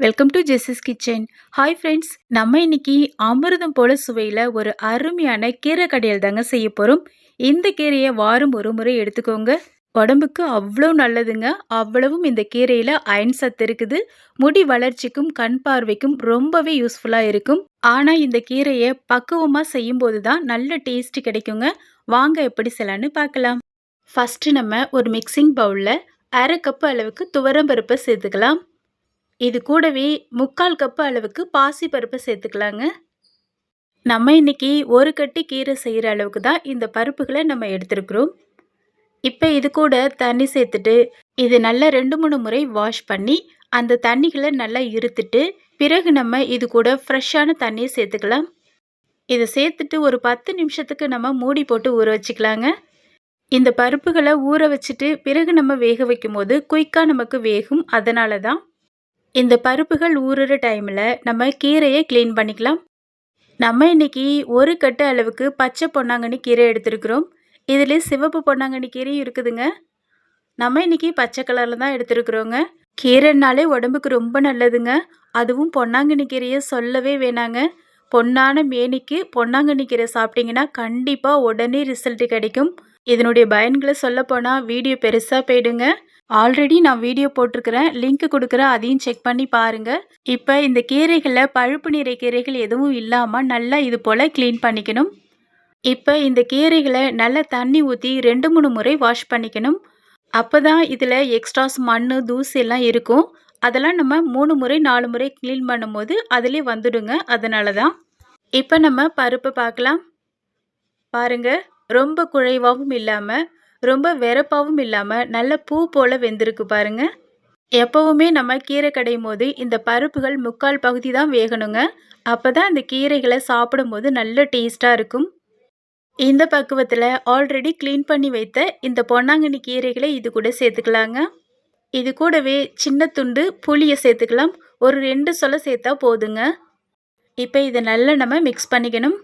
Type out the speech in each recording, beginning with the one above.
Welcome to Jesus kitchen hi friends நம்ம இன்னைக்கு அமிர்தம் போல சுவையில் ஒரு அருமையான கீரை கடையில் தாங்க செய்ய போகிறோம் இந்த கீரையை வாரம் ஒரு முறை எடுத்துக்கோங்க. உடம்புக்கு அவ்வளோ நல்லதுங்க. அவ்வளவும் இந்த கீரையில் அயன் சத்து இருக்குது. முடி வளர்ச்சிக்கும் கண் பார்வைக்கும் ரொம்பவே யூஸ்ஃபுல்லாக இருக்கும். ஆனால் இந்த கீரையை பக்குவமாக செய்யும்போது தான் நல்ல டேஸ்ட் கிடைக்குங்க. வாங்க எப்படி செய்யலான்னு பார்க்கலாம். ஃபஸ்ட்டு நம்ம ஒரு மிக்சிங் பவுலில் அரை கப்பு அளவுக்கு துவரம்பருப்பை சேர்த்துக்கலாம். இது கூடவே முக்கால் கப்பு அளவுக்கு பாசிப்பருப்பை சேர்த்துக்கலாங்க. நம்ம இன்னைக்கு ஒரு கட்டி கீரை செய்கிற அளவுக்கு தான் இந்த பருப்புகளை நம்ம எடுத்துருக்குறோம். இப்போ இது கூட தண்ணி சேர்த்துட்டு இது நல்லா ரெண்டு மூணு முறை வாஷ் பண்ணி அந்த தண்ணிகளை நல்லா இருத்துட்டு பிறகு நம்ம இது கூட ஃப்ரெஷ்ஷான தண்ணியை சேர்த்துக்கலாம். இதை சேர்த்துட்டு ஒரு பத்து நிமிஷத்துக்கு நம்ம மூடி போட்டு ஊற வச்சுக்கலாங்க. இந்த பருப்புகளை ஊற வச்சுட்டு பிறகு நம்ம வேக வைக்கும் போது குயிக்காக நமக்கு வேகும். அதனால தான் இந்த பருப்புகள் ஊறுற டைமில் நம்ம கீரையை க்ளீன் பண்ணிக்கலாம். நம்ம இன்னைக்கு ஒரு கட்டு அளவுக்கு பச்சை பொன்னாங்கண்ணி கீரை எடுத்துருக்குறோம். இதில் சிவப்பு பொன்னாங்கண்ணி கீரையும் இருக்குதுங்க. நம்ம இன்றைக்கி பச்சை கலரில் தான் எடுத்துருக்குறோங்க. கீரைனாலே உடம்புக்கு ரொம்ப நல்லதுங்க. அதுவும் பொன்னாங்கண்ணி கீரையை சொல்லவே வேணாங்க. பொன்னான மேனிக்கு பொன்னாங்கண்ணி கீரை சாப்பிட்டீங்கன்னா கண்டிப்பாக உடனே ரிசல்ட் கிடைக்கும். இதனுடைய பயன்களை சொல்லப்போனால் வீடியோ பெருசாக போயிடுங்க. ஆல்ரெடி நான் வீடியோ போட்டிருக்கிறேன். லிங்க் கொடுக்குறேன். அதையும் செக் பண்ணி பாருங்கள் இப்போ இந்த கீரைகளில் பழுப்பு நிறை கீரைகள் எதுவும் இல்லாமல் நல்லா இது போல் க்ளீன் பண்ணிக்கணும். இப்போ இந்த கீரைகளை நல்லா தண்ணி ஊற்றி ரெண்டு மூணு முறை வாஷ் பண்ணிக்கணும். அப்போ தான் இதில் எக்ஸ்ட்ராஸ் மண் தூசி எல்லாம் இருக்கும். அதெல்லாம் நம்ம மூணு முறை நாலு முறை க்ளீன் பண்ணும்போது அதிலே வந்துடுங்க. அதனால தான் இப்போ நம்ம பருப்பு பார்க்கலாம். பாருங்கள் ரொம்ப குழைவாகவும் இல்லாமல் ரொம்ப வெறப்பாவும் இல்லாமல் நல்ல பூ போல் வெந்திருக்கு பாருங்க. எப்போவுமே நம்ம கீரை கடையும் போது இந்த பருப்புகள் முக்கால் பகுதி தான் வேகணுங்க. அப்போ தான் அந்த கீரைகளை சாப்பிடும்போது நல்ல டேஸ்ட்டாக இருக்கும். இந்த பக்குவத்தில் ஆல்ரெடி க்ளீன் பண்ணி வைத்த இந்த பொன்னாங்கண்ணி கீரைகளை இது கூட சேர்த்துக்கலாங்க. இது கூடவே சின்ன துண்டு புளியை சேர்த்துக்கலாம். ஒரு ரெண்டு சொல்ல சேர்த்தா போதுங்க. இப்போ இதை நல்லா நம்ம மிக்ஸ் பண்ணிக்கணும்.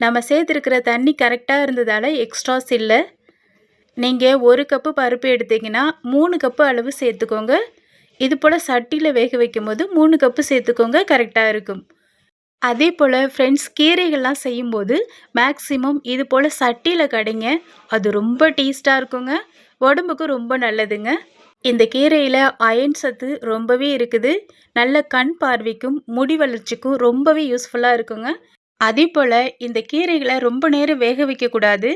நம்ம சேர்த்துருக்கிற தண்ணி கரெக்டாக இருந்ததால் எக்ஸ்ட்ராஸ் இல்லை. நீங்கள் ஒரு கப்பு பருப்பு எடுத்தீங்கன்னா மூணு கப்பு அளவு சேர்த்துக்கோங்க. இது போல் சட்டியில் வேக வைக்கும் போது மூணு கப்பு சேர்த்துக்கோங்க கரெக்டாக இருக்கும். அதே போல் ஃப்ரெண்ட்ஸ் கீரைகள்லாம் செய்யும்போது மேக்ஸிமம் இது போல் சட்டியில் கடைங்க. அது ரொம்ப டேஸ்ட்டாக இருக்குங்க. உடம்புக்கு ரொம்ப நல்லதுங்க. இந்த கீரையில் அயன் சத்து ரொம்பவே இருக்குது. நல்ல கண் பார்வைக்கும் முடி வளர்ச்சிக்கும் ரொம்பவே யூஸ்ஃபுல்லாக இருக்குங்க. அதே போல் இந்த கீரைகளை ரொம்ப நேரம் வேக வைக்கக்கூடாது.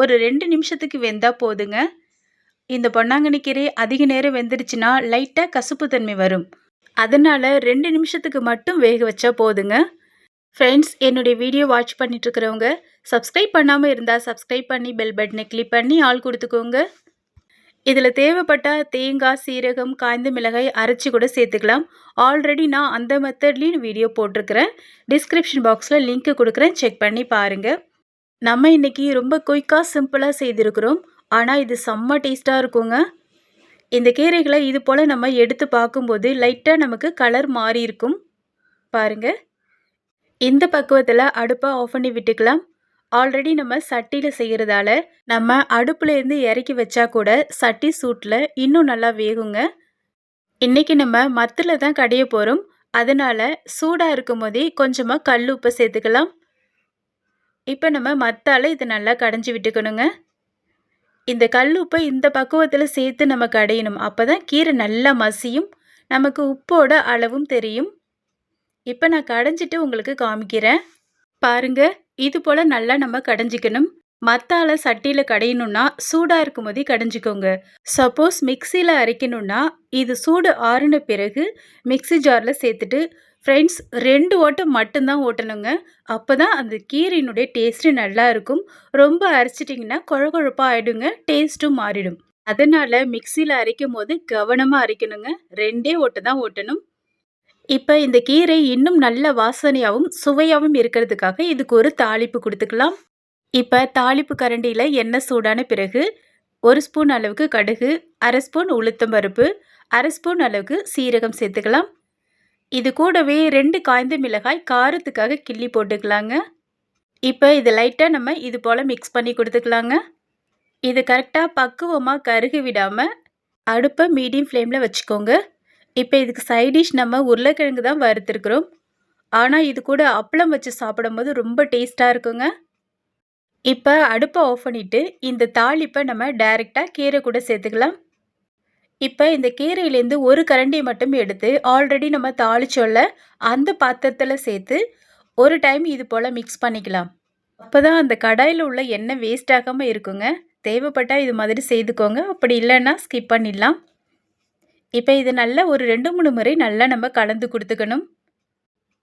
ஒரு ரெண்டு நிமிஷத்துக்கு வெந்தால் போதுங்க. இந்த பொன்னாங்கண்ணி கீரை அதிக நேரம் வெந்துருச்சுன்னா லைட்டாக கசுப்பு தன்மை வரும். அதனால் ரெண்டு நிமிஷத்துக்கு மட்டும் வேக வச்சா போதுங்க. ஃப்ரெண்ட்ஸ் என்னுடைய வீடியோ வாட்ச் பண்ணிட்டுருக்கிறவங்க சப்ஸ்கிரைப் பண்ணாமல் இருந்தால் சப்ஸ்கிரைப் பண்ணி பெல் பட்டனை கிளிக் பண்ணி ஆள் கொடுத்துக்கோங்க. இதில் தேவைப்பட்ட தேங்காய் சீரகம் காய்ந்த மிளகாய் அரைச்சி கூட சேர்த்துக்கலாம். ஆல்ரெடி நான் அந்த மெத்தட்லேயும் வீடியோ போட்டிருக்கிறேன். டிஸ்கிரிப்ஷன் பாக்ஸில் லிங்க்கு கொடுக்குறேன். செக் பண்ணி பாருங்கள் நம்ம இன்றைக்கி ரொம்ப குயிக்காக சிம்பிளாக செய்திருக்கிறோம். ஆனால் இது செம்ம டேஸ்ட்டாக இருக்குங்க. இந்த கீரைகளை இது போல் நம்ம எடுத்து பார்க்கும்போது லைட்டாக நமக்கு கலர் மாறி இருக்கும். பாருங்கள் இந்த பக்குவத்தில் அடுப்பை ஆஃப் பண்ணி விட்டுக்கலாம். ஆல்ரெடி நம்ம சட்டியில் செய்கிறதால நம்ம அடுப்புலேருந்து இறக்கி வச்சா கூட சட்டி சூட்டில் இன்னும் நல்லா வேகுங்க. இன்றைக்கி நம்ம மத்தில் தான் கடைய போகிறோம் அதனால் சூடாக இருக்கும் போதே கொஞ்சமாக கல் உப்பை சேர்த்துக்கலாம். இப்போ நம்ம மத்தால் இதை நல்லா கடைஞ்சி விட்டுக்கணுங்க. இந்த கல் உப்பை இந்த பக்குவத்தில் சேர்த்து நம்ம கடையணும். அப்போ தான் கீரை நல்லா மசியும். நமக்கு உப்போட அளவும் தெரியும். இப்போ நான் கடைஞ்சிட்டு உங்களுக்கு காமிக்கிறேன். பாருங்க இது போல் நல்லா நம்ம கடைஞ்சிக்கணும். மத்தால சட்டியில் கடையணும்னா சூடாக இருக்கும் போதே கடைஞ்சிக்கோங்க. சப்போஸ் மிக்சியில் அரைக்கணும்னா இது சூடு ஆறின பிறகு மிக்சி ஜாரில் சேர்த்துட்டு ஃப்ரெண்ட்ஸ் ரெண்டு ஓட்டம் மட்டும்தான் ஓட்டணுங்க. அப்போ தான் அந்த கீரையினுடைய டேஸ்ட்டு நல்லா இருக்கும் ரொம்ப அரைச்சிட்டிங்கன்னா குழகுழப்பாக ஆகிடுங்க டேஸ்ட்டும் மாறிடும். அதனால் மிக்சியில் அரைக்கும் போது கவனமாக அரைக்கணுங்க. ரெண்டே ஓட்டு தான் ஓட்டணும். இப்போ இந்த கீரை இன்னும் நல்ல வாசனையாகவும் சுவையாகவும் இருக்கிறதுக்காக இதுக்கு ஒரு தாளிப்பு கொடுத்துக்கலாம். இப்போ தாளிப்பு கரண்டியில் எண்ணெய் சூடான பிறகு ஒரு ஸ்பூன் அளவுக்கு கடுகு அரை ஸ்பூன் உளுத்தம் பருப்பு அரை ஸ்பூன் அளவுக்கு சீரகம் சேர்த்துக்கலாம். இது கூடவே ரெண்டு காய்ந்த மிளகாய் காரத்துக்காக கிள்ளி போட்டுக்கலாங்க. இப்போ இது லைட்டாக நம்ம இது போல் மிக்ஸ் பண்ணி கொடுத்துக்கலாங்க. இது கரெக்டாக பக்குவமாக கருகி விடாமல் அடுப்பை மீடியம் ஃப்ளேமில் வச்சுக்கோங்க. இப்போ இதுக்கு சைடிஷ் நம்ம உருளைக்கிழங்கு தான் வறுத்துருக்குறோம். ஆனால் இது கூட அப்பளம் வச்சு சாப்பிடும்போது ரொம்ப டேஸ்ட்டாக இருக்குங்க. இப்போ அடுப்பை ஆஃப் பண்ணிவிட்டு இந்த தாளிப்பை நம்ம டைரெக்டாக கீரை கூட சேர்த்துக்கலாம். இப்போ இந்த கீரையிலேருந்து ஒரு கரண்டி மட்டும் எடுத்து ஆல்ரெடி நம்ம தாளிச்சோல்ல அந்த பாத்திரத்தில் சேர்த்து ஒரு டைம் இது போல் மிக்ஸ் பண்ணிக்கலாம். அப்போ தான் அந்த கடாயில் உள்ள எண்ணெய் வேஸ்ட் ஆகாமல் இருக்குங்க. தேவைப்பட்டால் இது மாதிரி செய்துக்கோங்க. அப்படி இல்லைன்னா ஸ்கிப் பண்ணிடலாம். இப்போ இது நல்லா ஒரு ரெண்டு மூணு முறை நல்லா நம்ம கலந்து கொடுத்துக்கணும்.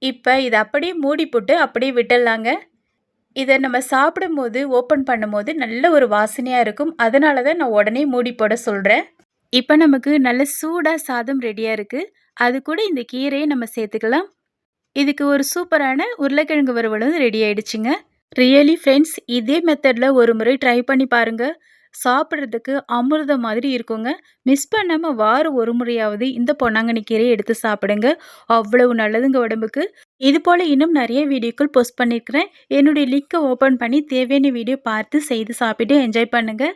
இப்போ இதை அப்படியே மூடி போட்டு அப்படியே விட்டுடலாங்க. இதை நம்ம சாப்பிடும்போது ஓப்பன் பண்ணும்போது நல்ல ஒரு வாசனையாக இருக்கும். அதனால தான் நான் உடனே மூடி போட சொல்கிறேன் இப்போ நமக்கு நல்ல சூடாக சாதம் ரெடியாக இருக்குது அது கூட இந்த கீரையை நம்ம சேர்த்துக்கலாம். இதுக்கு ஒரு சூப்பரான உருளைக்கிழங்கு வறுவலும் ரெடி ஆயிடுச்சுங்க. ரியலி ஃப்ரெண்ட்ஸ் இதே மெத்தடில் ஒரு முறை ட்ரை பண்ணி பாருங்கள் சாப்பிட்றதுக்கு அமிர்தம் மாதிரி இருக்குங்க. மிஸ் பண்ணாமல் வாரம் ஒரு முறையாவது இந்த பொன்னாங்கண்ணி கீரையை எடுத்து சாப்பிடுங்க. அவ்வளவு நல்லதுங்க உடம்புக்கு. இது போல் இன்னும் நிறைய வீடியோக்கள் போஸ்ட் பண்ணியிருக்கிறேன் என்னுடைய லிங்கை ஓப்பன் பண்ணி தேவையான வீடியோ பார்த்து செய்து சாப்பிட்டு என்ஜாய் பண்ணுங்கள்